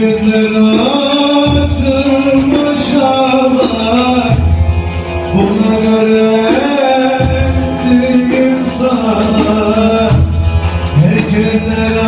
Herkesten atılmış ağlar. Buna göre endiyim sana. Herkesten